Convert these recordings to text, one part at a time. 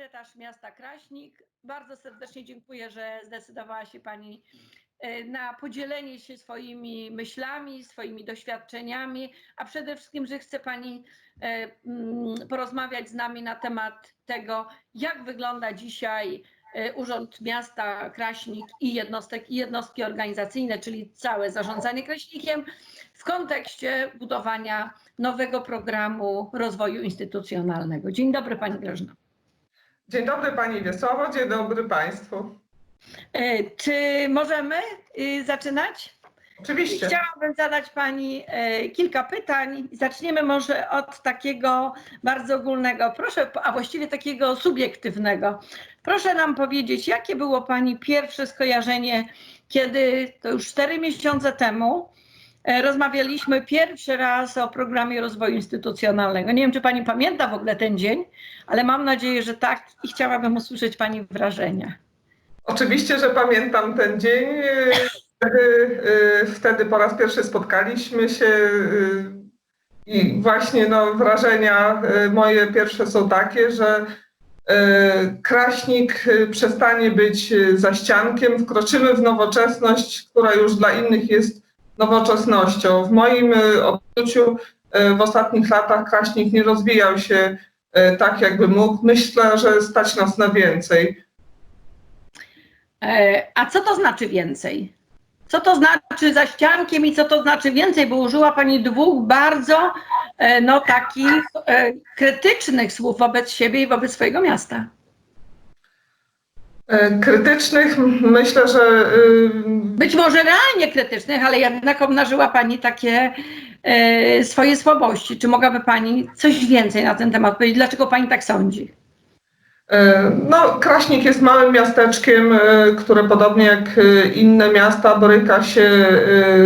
sekretarz miasta Kraśnik. Bardzo serdecznie dziękuję, że zdecydowała się Pani e, na podzielenie się swoimi myślami, swoimi doświadczeniami, a przede wszystkim, że chce Pani e, mm, porozmawiać z nami na temat tego, jak wygląda dzisiaj e, Urząd Miasta Kraśnik i jednostek i jednostki organizacyjne, czyli całe zarządzanie Kraśnikiem w kontekście budowania nowego programu rozwoju instytucjonalnego. Dzień dobry Pani Grażyna. Dzień dobry Pani Wiesławo, dzień dobry Państwu. E, Czy możemy y, zaczynać? Oczywiście. Chciałabym zadać Pani e, kilka pytań. Zaczniemy może od takiego bardzo ogólnego, proszę, a właściwie takiego subiektywnego. Proszę nam powiedzieć, jakie było Pani pierwsze skojarzenie, kiedy to już cztery miesiące temu rozmawialiśmy pierwszy raz o programie rozwoju instytucjonalnego. Nie wiem, czy Pani pamięta w ogóle ten dzień, ale mam nadzieję, że tak i chciałabym usłyszeć Pani wrażenia. Oczywiście, że pamiętam ten dzień. e, Wtedy, e, wtedy po raz pierwszy spotkaliśmy się e, i właśnie no, wrażenia e, moje pierwsze są takie, że e, Kraśnik e, przestanie być e, zaściankiem, wkroczymy w nowoczesność, która już dla innych jest nowoczesnością. W moim e, odczuciu e, w ostatnich latach Kraśnik nie rozwijał się e, tak, jakby mógł. Myślę, że stać nas na więcej. E, A co to znaczy więcej? Co to znaczy za ściankiem i co to znaczy więcej? Bo użyła Pani dwóch bardzo e, no, takich e, krytycznych słów wobec siebie i wobec swojego miasta. E, Krytycznych myślę, że y, Być może realnie krytycznych, ale jednak obnażyła Pani takie e, swoje słabości. Czy mogłaby Pani coś więcej na ten temat powiedzieć? Dlaczego Pani tak sądzi? e, no, Kraśnik jest małym miasteczkiem, które podobnie jak inne miasta boryka się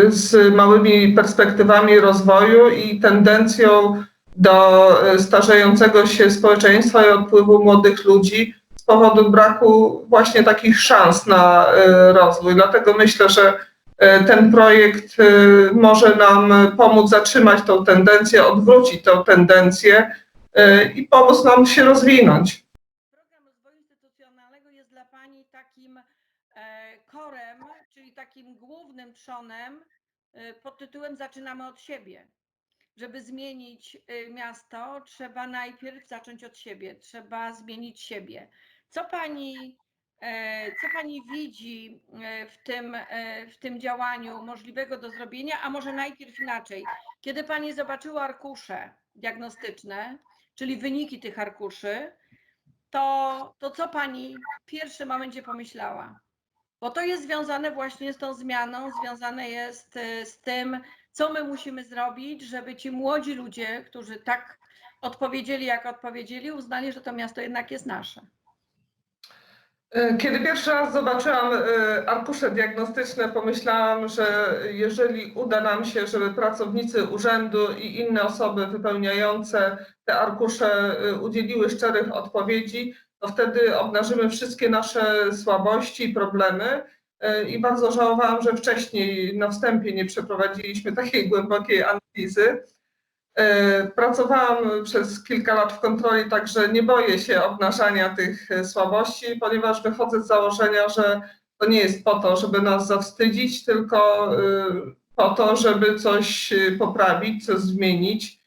z małymi perspektywami rozwoju i tendencją do starzejącego się społeczeństwa i odpływu młodych ludzi z powodu braku właśnie takich szans na e, rozwój. Dlatego myślę, że e, ten projekt e, może nam pomóc zatrzymać tą tendencję, odwrócić tą tendencję i pomóc nam się rozwinąć. Program rozwoju instytucjonalnego jest dla Pani takim e, korem, czyli takim głównym trzonem pod tytułem Zaczynamy od siebie. Żeby zmienić miasto, trzeba najpierw zacząć od siebie, trzeba zmienić siebie. Co Pani, e, co pani widzi e, w tym, e, w tym działaniu możliwego do zrobienia, a może najpierw inaczej? Kiedy Pani zobaczyła arkusze diagnostyczne, czyli wyniki tych arkuszy, to, to co pani w pierwszym momencie pomyślała? Bo to jest związane właśnie z tą zmianą, związane jest z tym, co my musimy zrobić, żeby ci młodzi ludzie, którzy tak odpowiedzieli, jak odpowiedzieli, uznali, że to miasto jednak jest nasze. E, Kiedy pierwszy raz zobaczyłam e, arkusze diagnostyczne, pomyślałam, że jeżeli uda nam się, żeby pracownicy urzędu i inne osoby wypełniające te arkusze e, udzieliły szczerych odpowiedzi, to wtedy obnażymy wszystkie nasze słabości i problemy. I bardzo żałowałam, że wcześniej na wstępie nie przeprowadziliśmy takiej głębokiej analizy. E, Pracowałam przez kilka lat w kontroli, także nie boję się obnażania tych e, słabości, ponieważ wychodzę z założenia, że to nie jest po to, żeby nas zawstydzić, tylko e, po to, żeby coś poprawić, coś zmienić.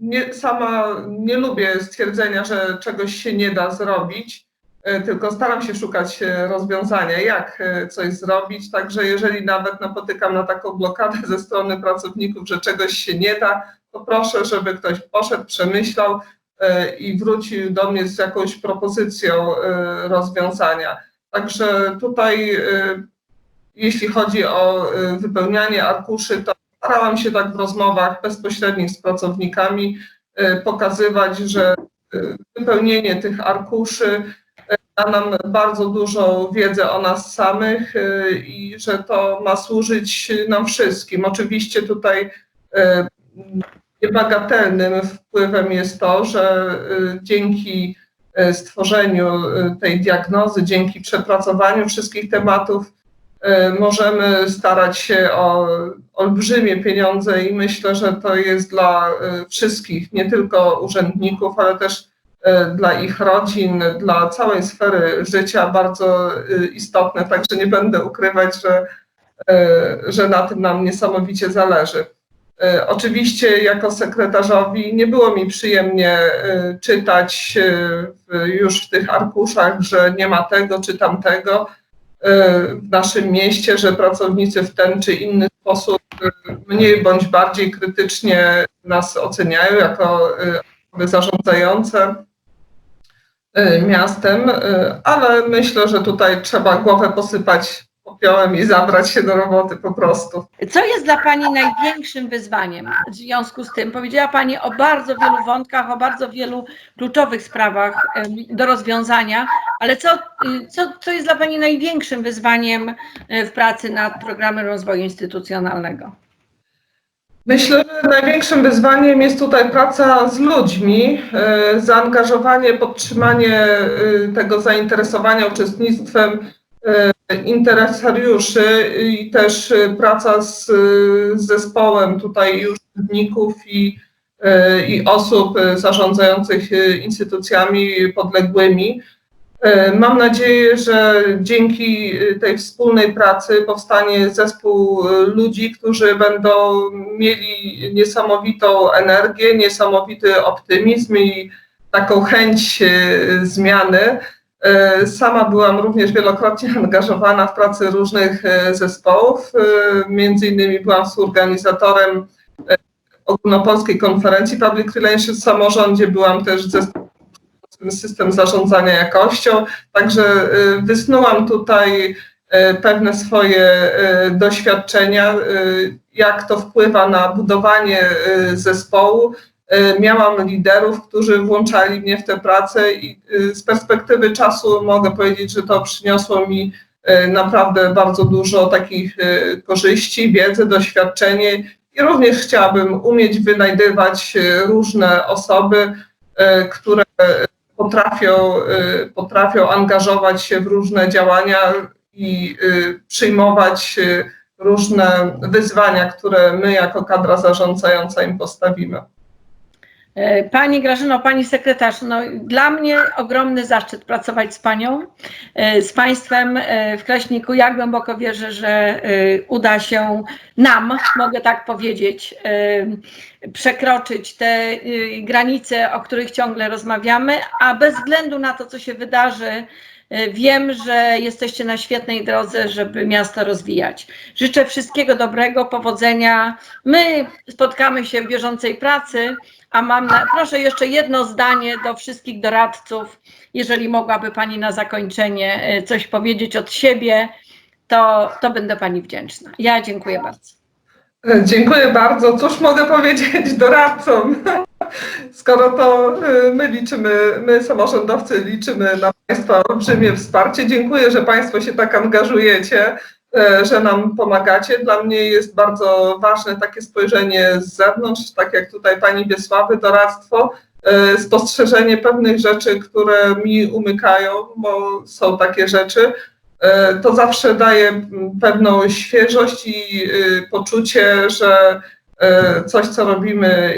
Nie, sama nie lubię stwierdzenia, że czegoś się nie da zrobić, tylko staram się szukać e, rozwiązania, jak e, coś zrobić. Także jeżeli nawet napotykam na taką blokadę ze strony pracowników, że czegoś się nie da, to proszę, żeby ktoś poszedł, przemyślał e, i wrócił do mnie z jakąś propozycją e, rozwiązania. Także tutaj, e, jeśli chodzi o e, wypełnianie arkuszy, to starałam się tak w rozmowach bezpośrednich z pracownikami e, pokazywać, że e, wypełnienie tych arkuszy da nam bardzo dużą wiedzę o nas samych y, i że to ma służyć nam wszystkim. Oczywiście tutaj y, niebagatelnym wpływem jest to, że y, dzięki stworzeniu tej diagnozy, dzięki przepracowaniu wszystkich tematów możemy starać się o olbrzymie pieniądze i myślę, że to jest dla wszystkich, nie tylko urzędników, ale też dla ich rodzin, dla całej sfery życia bardzo e, istotne, także nie będę ukrywać, że, e, że na tym nam niesamowicie zależy. Oczywiście jako sekretarzowi nie było mi przyjemnie czytać już w tych arkuszach, że nie ma tego czy tamtego w naszym mieście, że pracownicy w ten czy inny sposób mniej bądź bardziej krytycznie nas oceniają jako osoby zarządzające miastem, e, ale myślę, że tutaj trzeba głowę posypać popiołem i zabrać się do roboty po prostu. Co jest dla Pani największym wyzwaniem w związku z tym? Powiedziała Pani o bardzo wielu wątkach, o bardzo wielu kluczowych sprawach em, do rozwiązania, ale co, y, co, co jest dla Pani największym wyzwaniem y, w pracy nad programem rozwoju instytucjonalnego? Myślę, że największym wyzwaniem jest tutaj praca z ludźmi, e, zaangażowanie, podtrzymanie e, tego zainteresowania uczestnictwem e, interesariuszy i też praca z, zespołem tutaj urzędników i, i osób zarządzających instytucjami podległymi. E, Mam nadzieję, że dzięki e, tej wspólnej pracy powstanie zespół e, ludzi, którzy będą mieli niesamowitą energię, niesamowity optymizm i taką chęć zmiany. Sama byłam również wielokrotnie angażowana w pracy różnych zespołów. Między innymi byłam współorganizatorem ogólnopolskiej konferencji Public Relations w samorządzie, byłam też zespołem system zarządzania jakością, także y, wysnułam tutaj y, pewne swoje y, doświadczenia, jak to wpływa na budowanie zespołu. Miałam liderów, którzy włączali mnie w tę pracę i z perspektywy czasu mogę powiedzieć, że to przyniosło mi naprawdę bardzo dużo takich korzyści, wiedzy, doświadczenie i również chciałabym umieć wynajdywać różne osoby, które potrafią, y, potrafią angażować się w różne działania i y, przyjmować y, różne wyzwania, które my jako kadra zarządzająca im postawimy. E, Pani Grażyno, Pani sekretarz, no, dla mnie ogromny zaszczyt pracować z Panią, e, z Państwem e, w Kraśniku. Ja głęboko wierzę, że uda się nam, mogę tak powiedzieć, przekroczyć te granice, o których ciągle rozmawiamy, a bez względu na to, co się wydarzy, Wiem, że jesteście na świetnej drodze, żeby miasto rozwijać. Życzę wszystkiego dobrego, powodzenia. My spotkamy się w bieżącej pracy, a mam na, proszę jeszcze jedno zdanie do wszystkich doradców. Jeżeli mogłaby Pani na zakończenie e, coś powiedzieć od siebie, to, to będę Pani wdzięczna. Ja dziękuję bardzo. E, Dziękuję bardzo. Cóż mogę powiedzieć doradcom? Skoro to y, my liczymy, my samorządowcy liczymy na Państwa olbrzymie wsparcie. Dziękuję, że Państwo się tak angażujecie, e, że nam pomagacie. Dla mnie jest bardzo ważne takie spojrzenie z zewnątrz, tak jak tutaj Pani Wiesławy, doradztwo, e, spostrzeżenie pewnych rzeczy, które mi umykają, bo są takie rzeczy. E, To zawsze daje pewną świeżość i poczucie, że e, coś, co robimy,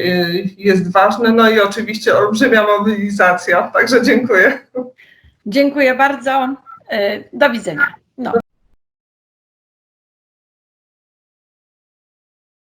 jest ważne. No i oczywiście olbrzymia mobilizacja. Także dziękuję. Dziękuję bardzo. E, Do widzenia.